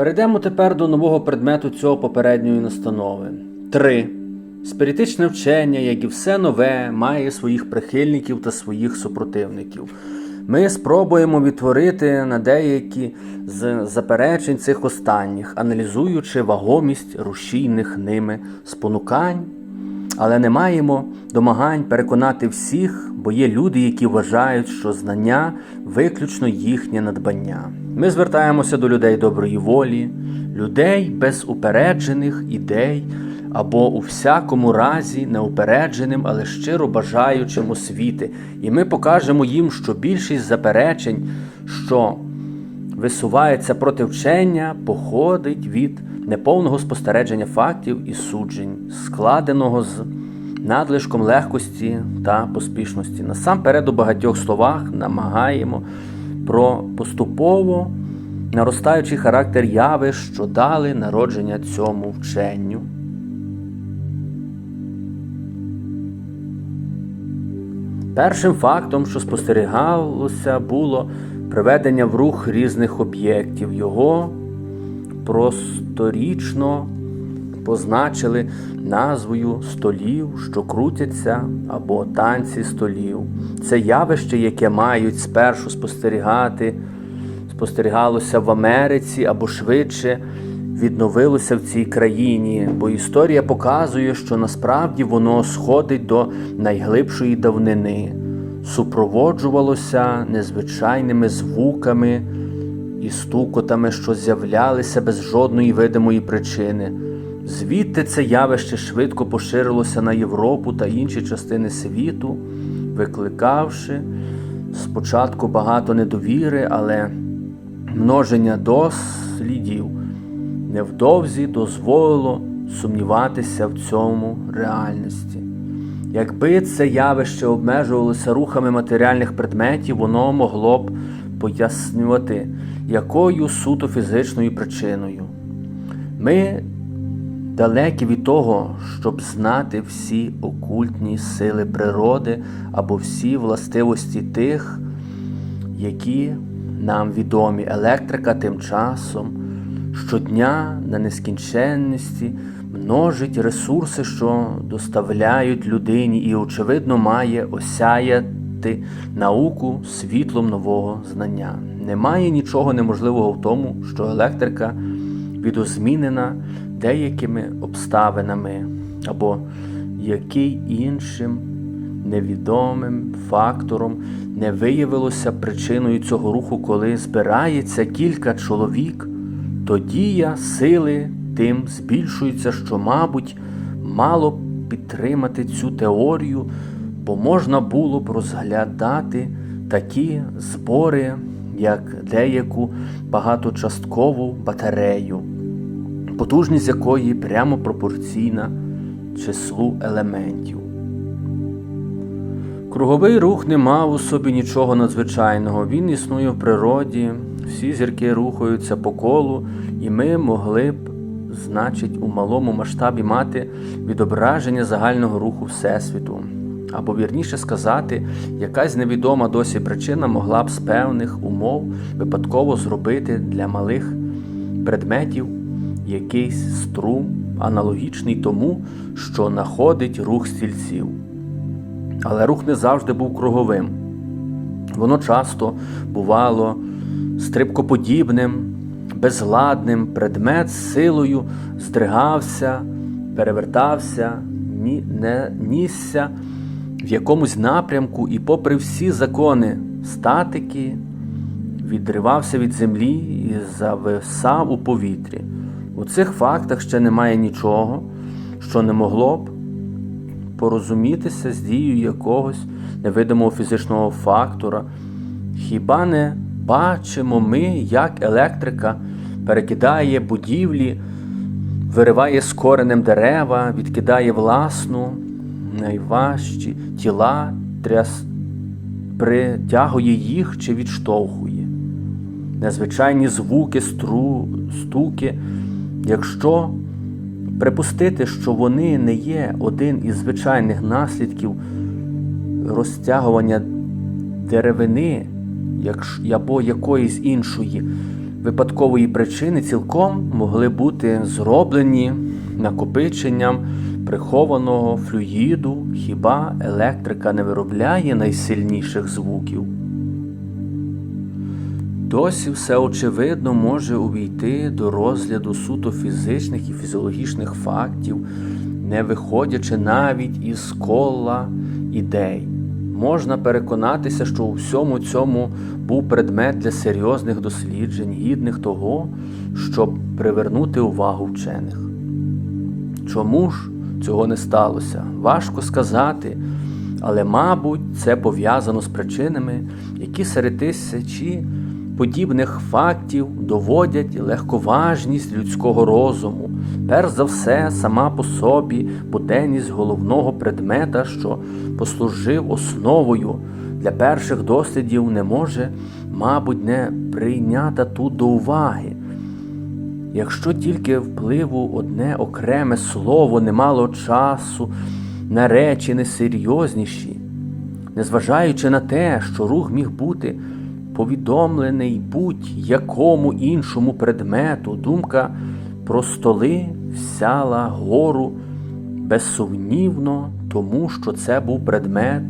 Перейдемо тепер до нового предмету цього попередньої настанови. 3. Спіритичне вчення, як і все нове, має своїх прихильників та своїх супротивників. Ми спробуємо відтворити на деякі з заперечень цих останніх, аналізуючи вагомість рушійних ними спонукань, але не маємо домагань переконати всіх, бо є люди, які вважають, що знання виключно їхнє надбання. Ми звертаємося до людей доброї волі, людей без упереджених ідей або у всякому разі неупередженим, але щиро бажаючим освіти. І ми покажемо їм, що більшість заперечень, що висувається проти вчення, походить від неповного спостереження фактів і суджень, складеного з надлишком легкості та поспішності. Насамперед у багатьох словах намагаємо про поступово наростаючий характер явищ, що дали народження цьому вченню. Першим фактом, що спостерігалося, було приведення в рух різних об'єктів. Його просторічно позначили назвою столів, що крутяться, або танці столів. Це явище, яке мають спершу спостерігати, спостерігалося в Америці або швидше відновилося в цій країні, бо історія показує, що насправді воно сходить до найглибшої давнини, супроводжувалося незвичайними звуками і стукотами, що з'являлися без жодної видимої причини. Звідти це явище швидко поширилося на Європу та інші частини світу, викликавши спочатку багато недовіри, але множення дослідів невдовзі дозволило сумніватися в цьому реальності. Якби це явище обмежувалося рухами матеріальних предметів, воно могло б пояснювати, якою суто фізичною причиною. Ми далекі від того, щоб знати всі окультні сили природи або всі властивості тих, які нам відомі. Електрика тим часом щодня на нескінченності множить ресурси, що доставляють людині, і, очевидно, має осяяти науку світлом нового знання. Немає нічого неможливого в тому, що електрика відозмінена деякими обставинами або який іншим невідомим фактором не виявилося причиною цього руху, коли збирається кілька чоловік, то дія сили тим збільшується, що, мабуть, мало підтримати цю теорію, бо можна було б розглядати такі збори, як деяку багаточасткову батарею, потужність якої прямо пропорційна числу елементів. Круговий рух не мав у собі нічого надзвичайного. Він існує в природі, всі зірки рухаються по колу, і ми могли б, значить, у малому масштабі мати відображення загального руху Всесвіту. Або вірніше сказати, якась невідома досі причина могла б з певних умов випадково зробити для малих предметів якийсь струм, аналогічний тому, що находить рух стільців. Але рух не завжди був круговим. Воно часто бувало стрибкоподібним, безладним, предмет з силою здригався, перевертався, нісся в якомусь напрямку і, попри всі закони статики, відривався від землі і зависав у повітрі. У цих фактах ще немає нічого, що не могло б порозумітися з дією якогось невидимого фізичного фактора. Хіба не бачимо ми, як електрика перекидає будівлі, вириває з коренем дерева, відкидає власну, найважчі тіла, тряс... притягує їх чи відштовхує. Незвичайні звуки, стру... стуки, якщо припустити, що вони не є один із звичайних наслідків розтягування деревини або якоїсь іншої випадкової причини цілком могли бути зроблені накопиченням прихованого флюїду, хіба електрика не виробляє найсильніших звуків? Досі все очевидно може увійти до розгляду суто фізичних і фізіологічних фактів, не виходячи навіть із кола ідей. Можна переконатися, що у всьому цьому був предмет для серйозних досліджень, гідних того, щоб привернути увагу вчених. Чому ж цього не сталося? Важко сказати, але, мабуть, це пов'язано з причинами, які серед тисячі подібних фактів доводять легковажність людського розуму, перш за все, сама по собі буденність головного предмета, що послужив основою для перших дослідів, не може, мабуть, не прийнята тут до уваги. Якщо тільки впливу одне окреме слово не мало часу на речі несерйозніші, незважаючи на те, що рух міг бути повідомлений будь-якому іншому предмету, думка про столи сяла гору безсумнівно, тому що це був предмет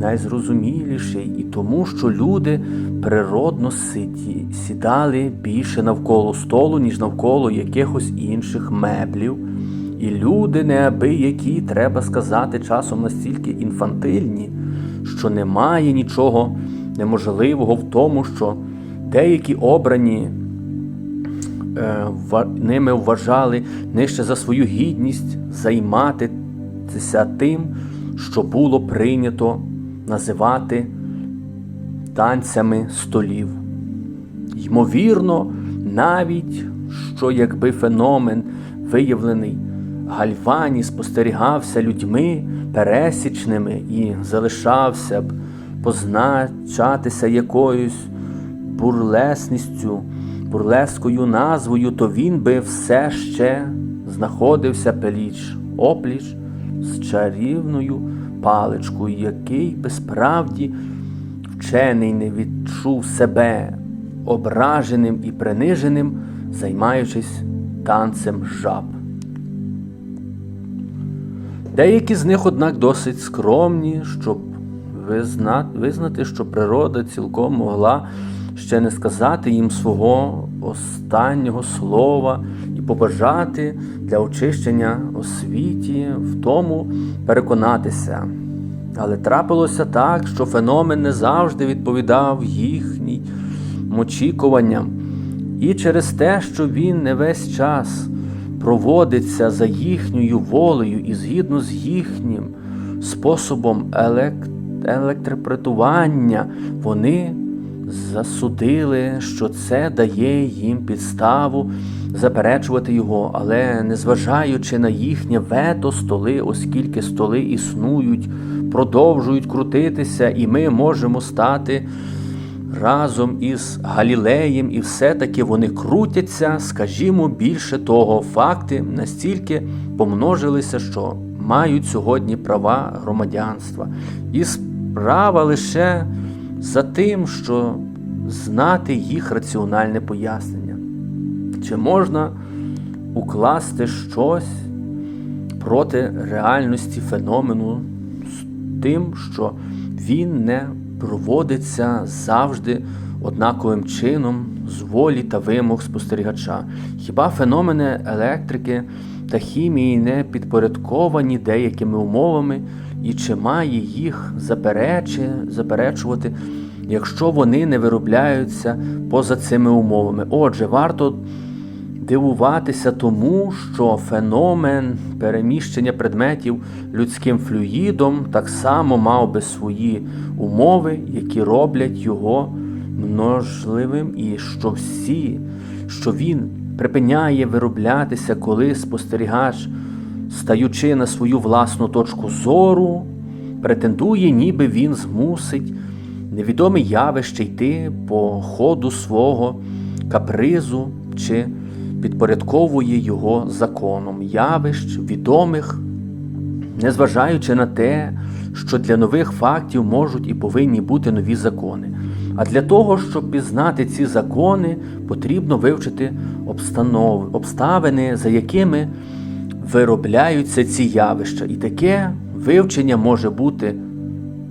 найзрозуміліший і тому, що люди природно сиді, сідали більше навколо столу, ніж навколо якихось інших меблів. І люди неабиякі, треба сказати, часом настільки інфантильні, що немає нічого неможливого в тому, що деякі обрані е, ними вважали нижче за свою гідність займатися тим, що було прийнято називати танцями столів. Ймовірно, навіть що якби феномен, виявлений Гальвані, спостерігався людьми пересічними і залишався б позначатися якоюсь бурлесністю, бурлескою назвою, то він би все ще знаходився пліч опліч з чарівною паличкою, який би справді вчений не відчув себе ображеним і приниженим, займаючись танцем жаб. Деякі з них, однак, досить скромні, щоб визнати, що природа цілком могла ще не сказати їм свого останнього слова побажати для очищення освіті, в тому переконатися. Але трапилося так, що феномен не завжди відповідав їхнім очікуванням, і через те, що він не весь час проводиться за їхньою волею і згідно з їхнім способом електропретування, вони засудили, що це дає їм підставу заперечувати його, але незважаючи на їхнє вето столи, оскільки столи існують, продовжують крутитися, і ми можемо стати разом із Галілеєм, і все-таки вони крутяться, скажімо, більше того, факти настільки помножилися, що мають сьогодні права громадянства. І справа лише за тим, що знати їх раціональне пояснення. Чи можна укласти щось проти реальності феномену з тим, що він не проводиться завжди однаковим чином з волі та вимог спостерігача? Хіба феномени електрики та хімії не підпорядковані деякими умовами, і чи має їх заперечувати, якщо вони не виробляються поза цими умовами? Отже, варто дивуватися тому, що феномен переміщення предметів людським флюїдом так само мав би свої умови, які роблять його множливим, і що всі, що він припиняє вироблятися, коли спостерігач, стаючи на свою власну точку зору, претендує, ніби він змусить невідоме явище йти по ходу свого капризу чи підпорядковує його законом явищ, відомих, незважаючи на те, що для нових фактів можуть і повинні бути нові закони. А для того, щоб пізнати ці закони, потрібно вивчити обстанов... обставини, за якими виробляються ці явища. І таке вивчення може бути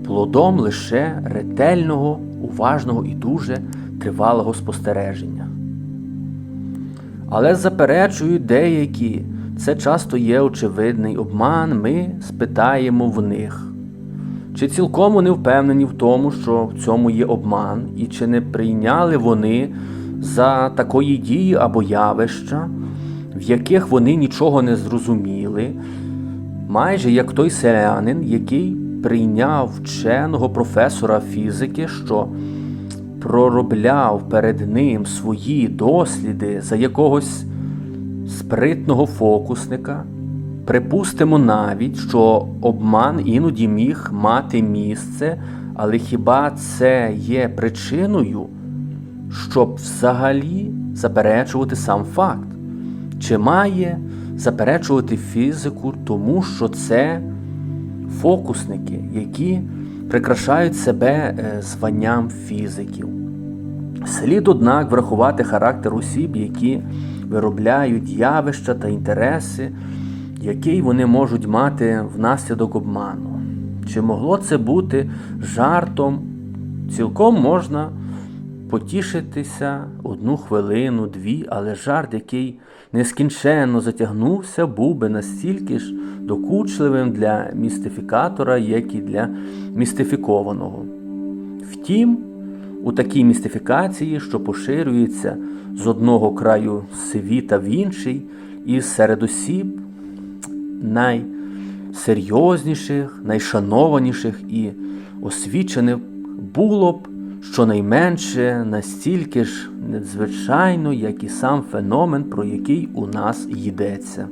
плодом лише ретельного, уважного і дуже тривалого спостереження. Але заперечують деякі, це часто є очевидний обман, ми спитаємо в них. Чи цілком вони впевнені в тому, що в цьому є обман, і чи не прийняли вони за такої дії або явища, в яких вони нічого не зрозуміли, майже як той селянин, який прийняв вченого професора фізики, що проробляв перед ним свої досліди за якогось спритного фокусника. Припустимо навіть, що обман іноді міг мати місце, але хіба це є причиною, щоб взагалі заперечувати сам факт? Чи має заперечувати фізику, тому що це фокусники, які прикрашають себе е, званням фізиків? Слід, однак, врахувати характер осіб, які виробляють явища та інтереси, які вони можуть мати внаслідок обману. Чи могло це бути жартом? Цілком можна потішитися одну хвилину, дві, але жарт, який нескінченно затягнувся, був би настільки ж докучливим для містифікатора, як і для містифікованого. Втім, у такій містифікації, що поширюється з одного краю світа в інший, і серед осіб найсерйозніших, найшанованіших і освічених було б щонайменше настільки ж надзвичайно, як і сам феномен, про який у нас йдеться.